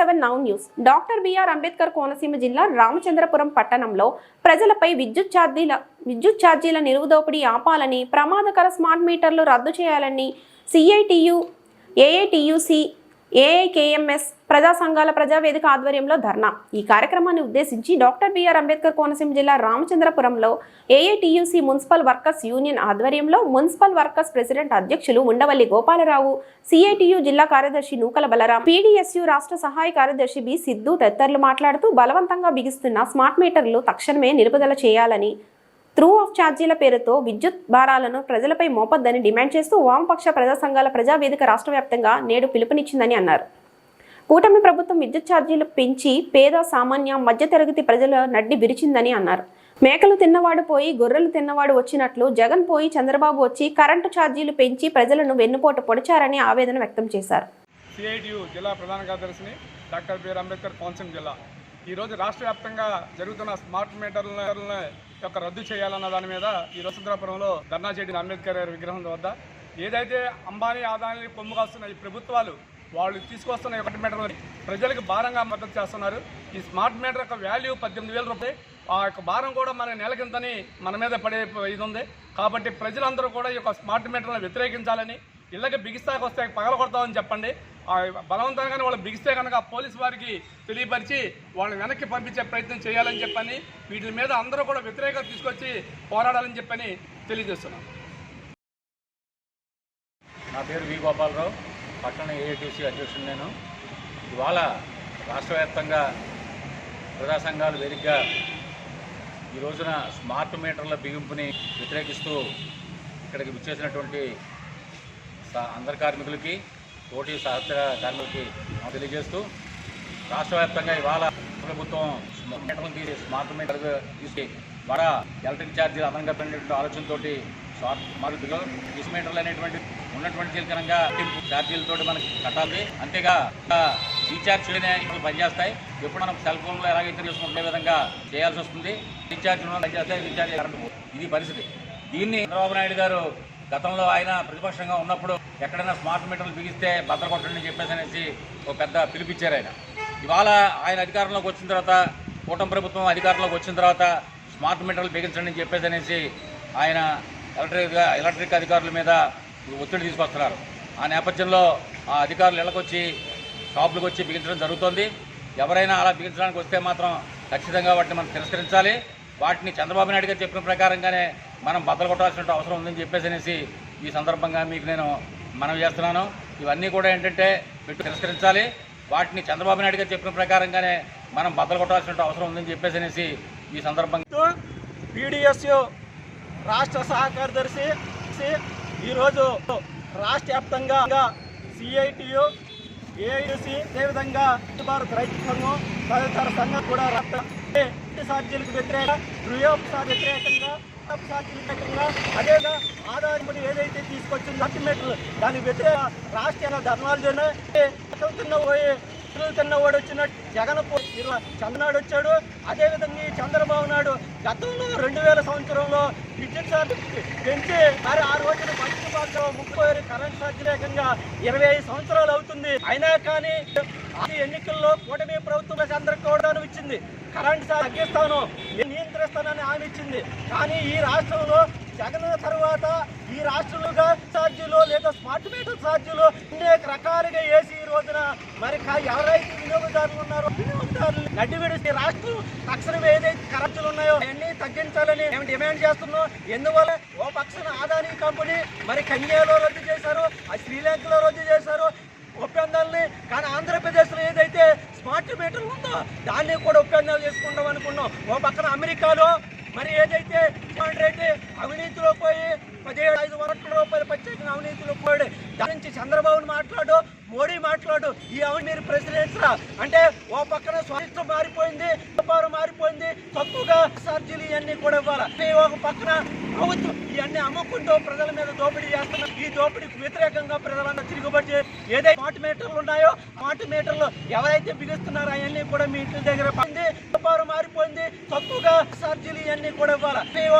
Seven now news. Doctor B R Ambedkar Konaseema జిల్లా రామచంద్రపురం పట్టణంలో ప్రజలపై విద్యుత్ ఛార్జీల విద్యుత్ ఛార్జీల నిలువుదోపిడీ ఆపాలని ప్రమాదకర స్మార్ట్ మీటర్లు రద్దు చేయాలని సిఐటియు ఏఐటియుసి ఏఐకేఎంఎస్ ప్రజా సంఘాల ప్రజావేదిక ఆధ్వర్యంలో ధర్నా. ఈ కార్యక్రమాన్ని ఉద్దేశించి డాక్టర్ బిఆర్ అంబేద్కర్ కోనసీమ జిల్లా రామచంద్రపురంలో ఏఐటియుసి మున్సిపల్ వర్కర్స్ యూనియన్ ఆధ్వర్యంలో మున్సిపల్ వర్కర్స్ ప్రెసిడెంట్ అధ్యక్షులు ఉండవల్లి గోపాలరావు సిఐటియు జిల్లా కార్యదర్శి నూకల బలరాం పీడీఎస్యు రాష్ట్ర సహాయ కార్యదర్శి బి సిద్ధు తదితరులు మాట్లాడుతూ బలవంతంగా బిగిస్తున్న స్మార్ట్ మీటర్లు తక్షణమే నిలుపుదల చేయాలని త్రూ ఆఫ్ ఛార్జీల పేరుతో విద్యుత్ భారాలను ప్రజలపై మోపొద్దని డిమాండ్ చేస్తూ వామపక్ష ప్రజా సంఘాల ప్రజావేదిక రాష్ట్ర వ్యాప్తంగా నేడు పిలుపునిచ్చిందని అన్నారు. కూటమి ప్రభుత్వం విద్యుత్ ఛార్జీలు పెంచి పేద సామాన్య మధ్యతరగతి ప్రజల నడ్డి విరిచిందని అన్నారు. మేకలు తిన్నవాడు పోయి గొర్రెలు తిన్నవాడు వచ్చినట్లు జగన్ పోయి చంద్రబాబు వచ్చి కరెంటు ఛార్జీలు పెంచి ప్రజలను వెన్నుపోటు పొడిచారని ఆవేదన వ్యక్తం చేశారు. సిఐటియు జిల్లా ప్రధాన కార్యదర్శిని డాక్టర్ బిఆర్ అంబేద్కర్ కోనసీమ జిల్లా. ఈరోజు రాష్ట్ర వ్యాప్తంగా జరుగుతున్న స్మార్ట్ మీటర్ల యొక్క రద్దు చేయాలన్న దాని మీద ఈ వసుంధరాపురంలో ధర్నా చేయడం అంబేద్కర్ గారి విగ్రహం వద్ద. ఏదైతే అంబానీ ఆదాయాన్ని పొమ్ముకొస్తున్న ఈ ప్రభుత్వాలు వాళ్ళు తీసుకొస్తున్న ఒకటి మీటర్లు ప్రజలకు భారంగా మద్దతు చేస్తున్నారు. ఈ స్మార్ట్ మీటర్ యొక్క వాల్యూ పద్దెనిమిది వేల రూపాయలు. ఆ యొక్క భారం కూడా మన నెలకింతని మన మీద పడే ఇది ఉంది. కాబట్టి ప్రజలందరూ కూడా ఈ యొక్క స్మార్ట్ మీటర్లను వ్యతిరేకించాలని ఇళ్ళకి బిగిస్తాకి వస్తే పగల కొడతామని చెప్పండి. బలవంతంగానే వాళ్ళు బిగిస్తే కనుక పోలీస్ వారికి తెలియపరిచి వాళ్ళని వెనక్కి పంపించే ప్రయత్నం చేయాలని చెప్పని వీటి మీద అందరూ కూడా వ్యతిరేకత తీసుకొచ్చి పోరాడాలని చెప్పని తెలియజేస్తున్నాం. నా పేరు వి గోపాలరావు. పట్టణ ఏఐటీసీ అధ్యక్షుడు నేను. ఇవాళ రాష్ట్ర వ్యాప్తంగా ప్రజా సంఘాలు వేదికగా ఈ రోజున స్మార్ట్ మీటర్ల బిగింపుని వ్యతిరేకిస్తూ ఇక్కడికి విచ్చేసినటువంటి అందరి కార్మికులకి తోటి సహచర కార్మికులకి తెలియజేస్తూ రాష్ట్ర వ్యాప్తంగా ఇవాళ ప్రభుత్వం తీసి స్మార్ట్ మీటర్ తీసి వడ ఎలక్ట్రిక్ ఛార్జీలు అదనంగా పెరిగినటువంటి ఆలోచనతో స్మార్ట్ మార్పులు ఇసు మీటర్లు అనేటువంటి ఉన్నటువంటి చీలకరంగా ఛార్జీలతో మనకి కట్టాలి. అంతేగా రీఛార్జ్ ఇప్పుడు పనిచేస్తాయి. ఎప్పుడు మనం సెల్ ఫోన్లో ఎలాగైతే చేసుకుంటే విధంగా చేయాల్సి వస్తుంది రీఛార్జ్ పనిచేస్తాయి రీఛార్జ్ ఇది పరిస్థితి. దీన్ని చంద్రబాబు నాయుడు గారు గతంలో ఆయన ప్రతిపక్షంగా ఉన్నప్పుడు ఎక్కడైనా స్మార్ట్ మీటర్లు బిగిస్తే భద్ర కొట్టండి చెప్పేసి అనేసి ఒక పెద్ద పిలిపించారు ఆయన. ఇవాళ ఆయన అధికారంలోకి వచ్చిన తర్వాత కూటమి ప్రభుత్వం అధికారంలోకి వచ్చిన తర్వాత స్మార్ట్ మీటర్లు బిగించండి అని చెప్పేసి అనేసి ఆయన ఎలక్ట్రిక్ ఎలక్ట్రిక్ అధికారుల మీద ఒత్తిడి తీసుకొస్తున్నారు. ఆ నేపథ్యంలో ఆ అధికారులు ఇళ్ళకొచ్చి షాపులకు వచ్చి బిగించడం జరుగుతుంది. ఎవరైనా అలా బిగించడానికి వస్తే మాత్రం ఖచ్చితంగా వాటిని మనం తిరస్కరించాలి. వాటిని చంద్రబాబు నాయుడు గారు చెప్పిన ప్రకారంగానే మనం బద్దలు కొట్టాల్సిన అవసరం ఉందని చెప్పేసి అనేసి ఈ సందర్భంగా మీకు నేను మనం చేస్తున్నాను. ఇవన్నీ కూడా ఏంటంటే పెట్టు తిరస్కరించాలి. వాటిని చంద్రబాబు నాయుడు గారు చెప్పిన ప్రకారంగానే మనం బద్దలు కొట్టాల్సిన అవసరం ఉందని చెప్పేసి అనేసి ఈ సందర్భంగా పీడిఎస్యు రాష్ట్ర సహకార్యదర్శి ఈరోజు రాష్ట్ర వ్యాప్తంగా సిఐటియు ఏఐసి అదేవిధంగా భారత్ రైతు సంఘం తదితర సంఘం కూడా రాష్ట్ర ఛార్జీలకు వ్యతిరేక వ్యతిరేకంగా ఛార్జీలకు వ్యతిరేకంగా అదేగా ఆదాయం పడి ఏదైతే తీసుకొచ్చిందో సర్టిఫికెట్లు దాని వ్యతిరేక రాష్ట్రీయ ధర్నాలు తిన్న పోయి పిల్లలు తిన్నవాడు వచ్చినట్టు జగన్ చంద్రనాడు వచ్చాడు. అదేవిధంగా ఈ చంద్రబాబు నాయుడు గతంలో రెండు వేల సంవత్సరంలో విద్యుత్ ఛార్జ్ పెంచి మరి ఆ రోజున పశ్చిమ భాగంలో ముప్పై ఆరు కరెంట్ ఛార్జ్ లేకుండా ఇరవై ఐదు సంవత్సరాలు అవుతుంది. అయినా కానీ ఈ ఎన్నికల్లో కూటమి ప్రభుత్వం చంద్రకోవడానికి ఇచ్చింది కరెంట్ ఛార్జ్ తగ్గిస్తాను. విస్తరిస్తానని హామీ ఇచ్చింది. కానీ ఈ రాష్ట్రంలో జగన్ తర్వాత ఈ రాష్ట్రంలో ఛార్జీలు లేదా స్మార్ట్ మీటర్ ఛార్జీలు అనేక రకాలుగా వేసి ఈ రోజున మరి కా- ఎవరైతే వినియోగదారులు ఉన్నారో వినియోగదారులు గడ్డి విడిచి రాష్ట్రం తక్షణం ఏదైతే ఖర్చులు ఉన్నాయో అవన్నీ తగ్గించాలని మేము డిమాండ్ చేస్తున్నాం. ఎందువల్ల? ఓ పక్షన ఆదాని కంపెనీ మరి కన్యాలో రద్దు చేశారు ఆ శ్రీలంకలో రద్దు చేశారు ఒప్పందాలని కానీ ఆంధ్రప్రదేశ్లో ఏదైతే స్మార్ట్ మీటర్ ఉందో దాన్ని కూడా ఒప్పందాలు ఓ పక్కన అమెరికాలో మరి ఏదైతే డిమాండ్ అవినీతిలో పోయి పదిహేడు ఐదు కోట్ల రూపాయలు ప్రత్యేక అవినీతిలో పోయాడు దాని నుంచి చంద్రబాబు మాట్లాడు మోడీ మాట్లాడు ఈ అవినీతి ప్రెసిడెంట్ ప్రెసిడెంట్స్ అంటే ఓ పక్కన స్వాతంత్రం మారిపోయి పొంది తక్కువగా ఛార్జీలు ఇవన్నీ కూడా ఇవ్వాలి? ఒక పక్కన ప్రభుత్వం ఇవన్నీ అమ్ముకుంటూ ప్రజల మీద దోపిడీ చేస్తున్నారు ఈ దోపిడీకి వ్యతిరేకంగా ప్రజలందరూ తిరుగుబడి ఏదైతే స్మార్ట్ మీటర్లు ఉన్నాయో స్మార్ట్ మీటర్లు ఎవరైతే బిగిస్తున్నారో అవన్నీ కూడా మీ ఇంటి దగ్గర పొంది వ్యాపారం మారిపోయింది తక్కువగా ఛార్జీలు ఇవన్నీ కూడా ఇవ్వాలి?